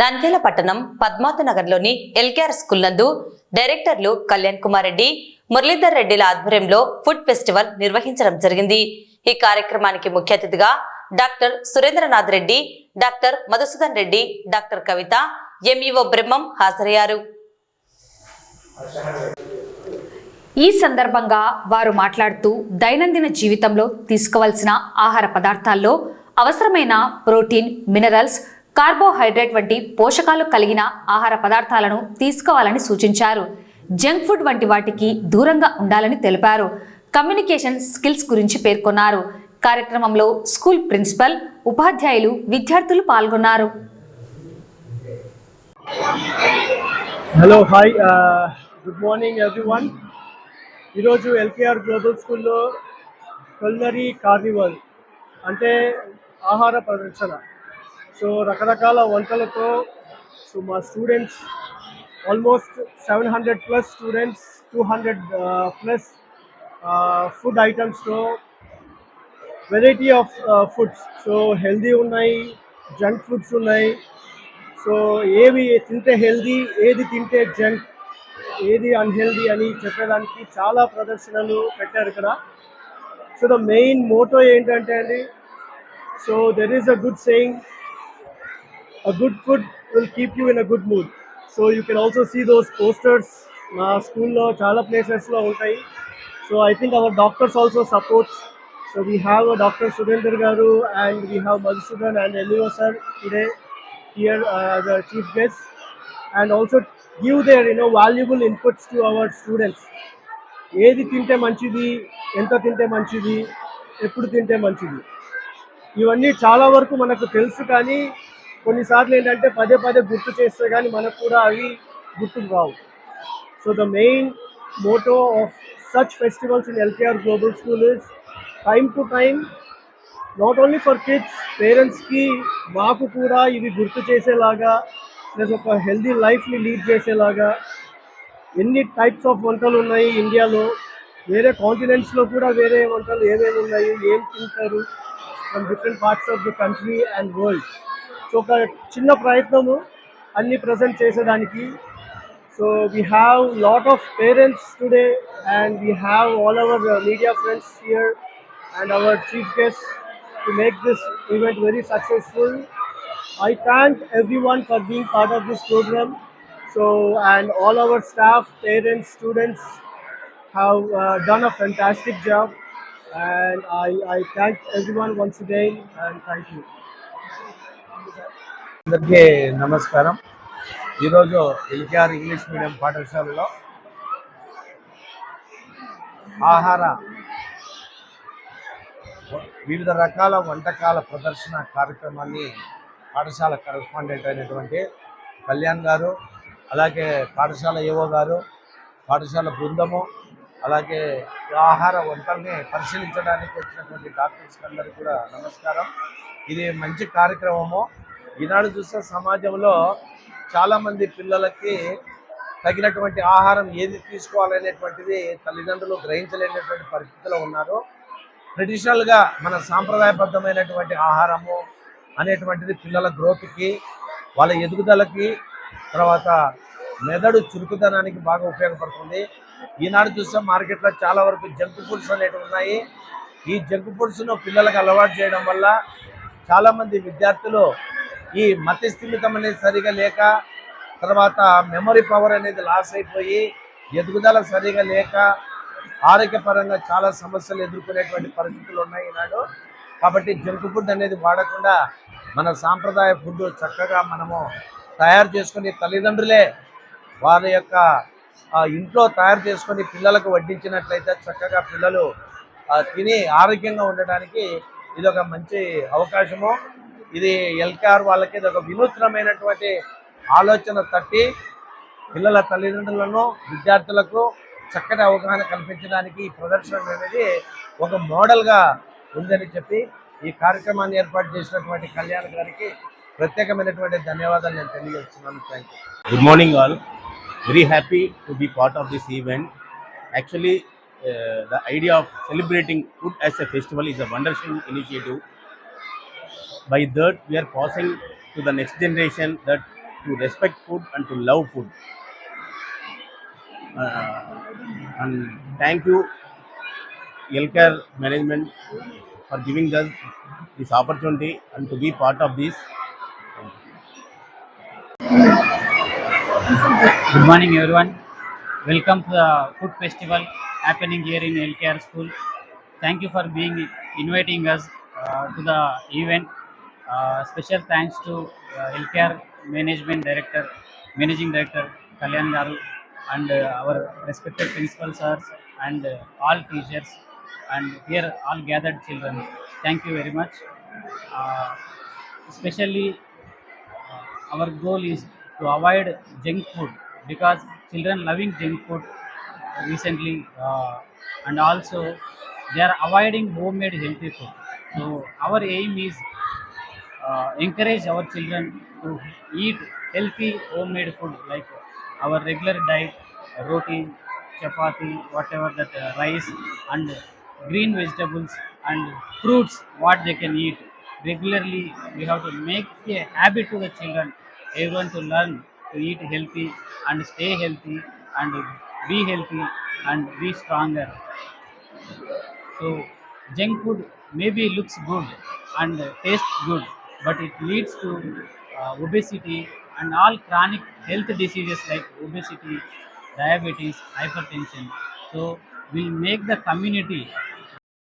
నంద్యాల పట్టణం పద్మావతి నగర్లోని LKR school నందు డైరెక్టర్లు కళ్యాణ్ కుమార్ రెడ్డి మురళీధర్ రెడ్డిల ఆధ్వర్యంలో ఫుడ్ ఫెస్టివల్ నిర్వహించడం జరిగింది ఈ కార్యక్రమానికి ముఖ్య అతిథిగా doctor Surendranath Reddy doctor Madhusudan Reddy doctor Kavitha MEO e Brahmam హాజరయ్యారు ఈ సందర్భంగా వారు మాట్లాడుతూ దైనందిన జీవితంలో తీసుకోవాల్సిన ఆహార పదార్థాల్లో అవసరమైన ప్రోటీన్ మినరల్స్ కార్బోహైడ్రేట్ వంటి పోషకాలు కలిగిన ఆహార పదార్థాలను తీసుకోవాలని సూచించారు జంక్ ఫుడ్ వంటి వాటికి దూరంగా ఉండాలని తెలిపారు కమ్యూనికేషన్ స్కిల్స్ గురించి పేర్కొన్నారు కార్యక్రమంలో స్కూల్ ప్రిన్సిపల్ ఉపాధ్యాయులు విద్యార్థులు పాల్గొన్నారు hello hi good morning everyone ఈరోజు ఎల్కేఆర్ గ్లోబల్ స్కూల్లో కల్నరీ కార్నివల్ అంటే ఆహార ప్రదర్శన సో రకరకాల వంటలతో సో మా students almost seven hundred plus students two hundred plus food ఐటమ్స్తో variety of foods so healthy ఉన్నాయి జంక్ ఫుడ్స్ ఉన్నాయి సో ఏవి తింటే హెల్దీ ఏది తింటే జంక్ ఏది అన్హెల్దీ అని చెప్పేదానికి చాలా ప్రదర్శనలు పెట్టారు ఇక్కడ సో ద మెయిన్ మోటో ఏంటంటే అండి so there is a good saying a good food will keep you in a good mood. So you can also see those posters. మా స్కూల్లో చాలా ప్లేసెస్లో ఉంటాయి so I think our doctors also supports so we have doctor Surender గారు and we have Madhusudan and LEO sir today here as a chief guest and also give their you know valuable inputs to our students ఏది తింటే మంచిది ఎంత తింటే మంచిది ఎప్పుడు తింటే మంచిది ఇవన్నీ చాలా వరకు మనకు తెలుసు కానీ కొన్నిసార్లు ఏంటంటే పదే పదే గుర్తు చేస్తే కానీ మనకు కూడా అవి గుర్తుకు రావు so the main motto of such festivals in LKR global school is time to time not only for kids పేరెంట్స్కి మాకు కూడా ఇవి గుర్తు చేసేలాగా ప్లస్ ఒక హెల్దీ లైఫ్ని లీడ్ చేసేలాగా ఎన్ని టైప్స్ ఆఫ్ వంటలు ఉన్నాయి ఇండియాలో వేరే కాంటినెంట్స్లో కూడా వేరే వంటలు ఏమేమి ఉన్నాయి ఏం తింటారు from different parts of the country and world so ఒక చిన్న ప్రయత్నము అన్ని ప్రజెంట్ చేసేదానికి so we have lot of parents today and we have all our media friends here and our chief guest to make this event very successful. I thank everyone for being part of this program. So, and all our staff, parents, students have uh, done a fantastic job. And I, I thank everyone once again and thank you. అందరికీ నమస్కారం ఈరోజు LKR English medium పాఠశాలలో ఆహార వివిధ రకాల వంటకాల ప్రదర్శన కార్యక్రమాన్ని పాఠశాల కరస్పాండెంట్ అయినటువంటి కళ్యాణ్ గారు అలాగే పాఠశాల ఏవో గారు పాఠశాల బృందము అలాగే ఆహార వంటల్ని పరిశీలించడానికి వచ్చినటువంటి డాక్టర్స్కి అందరికీ కూడా నమస్కారం ఇది మంచి కార్యక్రమము ఈనాడు చూస్తే సమాజంలో చాలామంది పిల్లలకి తగినటువంటి ఆహారం ఏది తీసుకోవాలనేటువంటిది తల్లిదండ్రులు గ్రహించలేనటువంటి పరిస్థితిలో ఉన్నారు ట్రెడిషనల్గా మన సాంప్రదాయబద్ధమైనటువంటి ఆహారము అనేటువంటిది పిల్లల గ్రోత్కి వాళ్ళ ఎదుగుదలకి తర్వాత మెదడు చురుకుదనానికి బాగా ఉపయోగపడుతుంది ఈనాడు చూస్తే మార్కెట్లో చాలా వరకు జంక్ ఫుడ్స్ అనేటివి ఉన్నాయి ఈ జంక్ ఫుడ్స్ను పిల్లలకు అలవాటు చేయడం వల్ల చాలామంది విద్యార్థులు ఈ మతి స్థిమితం అనేది సరిగా లేక తర్వాత మెమరీ పవర్ అనేది లాస్ అయిపోయి ఎదుగుదల సరిగా లేక ఆరోగ్యపరంగా చాలా సమస్యలు ఎదుర్కొనేటువంటి పరిస్థితులు ఉన్నాయి ఈనాడు కాబట్టి జంక్ ఫుడ్ అనేది వాడకుండా మన సాంప్రదాయ ఫుడ్ చక్కగా మనము తయారు చేసుకుని తల్లిదండ్రులే వారి యొక్క ఇంట్లో తయారు చేసుకొని పిల్లలకు వడ్డించినట్లయితే చక్కగా పిల్లలు తిని ఆరోగ్యంగా ఉండడానికి ఇది ఒక మంచి అవకాశము ఇది ఎల్కేఆర్ వాళ్ళకి ఇది ఒక వినూత్నమైనటువంటి ఆలోచన తట్టి పిల్లల తల్లిదండ్రులను విద్యార్థులకు చక్కటి అవగాహన కల్పించడానికి ఈ ప్రదర్శన అనేది ఒక మోడల్గా ఉందని చెప్పి ఈ కార్యక్రమాన్ని ఏర్పాటు చేసినటువంటి కళ్యాణ్ గారికి ప్రత్యేకమైనటువంటి ధన్యవాదాలు నేను తెలియజేస్తున్నాను thank you good morning all very happy to be part of this event actually the idea of celebrating food as a festival is a wonderful initiative By that, we are passing to the next generation that to respect food and to love food. Uh, and thank you, healthcare management, for giving us this opportunity and to be part of this. Good morning, everyone. Welcome to the food festival happening here in healthcare school. Thank you for being inviting us uh, to the event. Special thanks to Healthcare Managing Director Kalyan Garu, and our respected principal sirs, and all teachers, and here all gathered children. Thank you very much. Especially our goal is to avoid junk food, because children loving junk food recently, and also they are avoiding homemade healthy food. So our aim is uh, encourage our children to eat healthy homemade food like our regular diet, roti, chapati, whatever that uh, rice and green vegetables and fruits what they can eat regularly. We have to make a habit to the children, everyone to learn to eat healthy and stay healthy and be healthy and be stronger. So junk food maybe looks good and tastes good but it leads to uh, obesity and all chronic health diseases like obesity, diabetes, hypertension. So, will make the community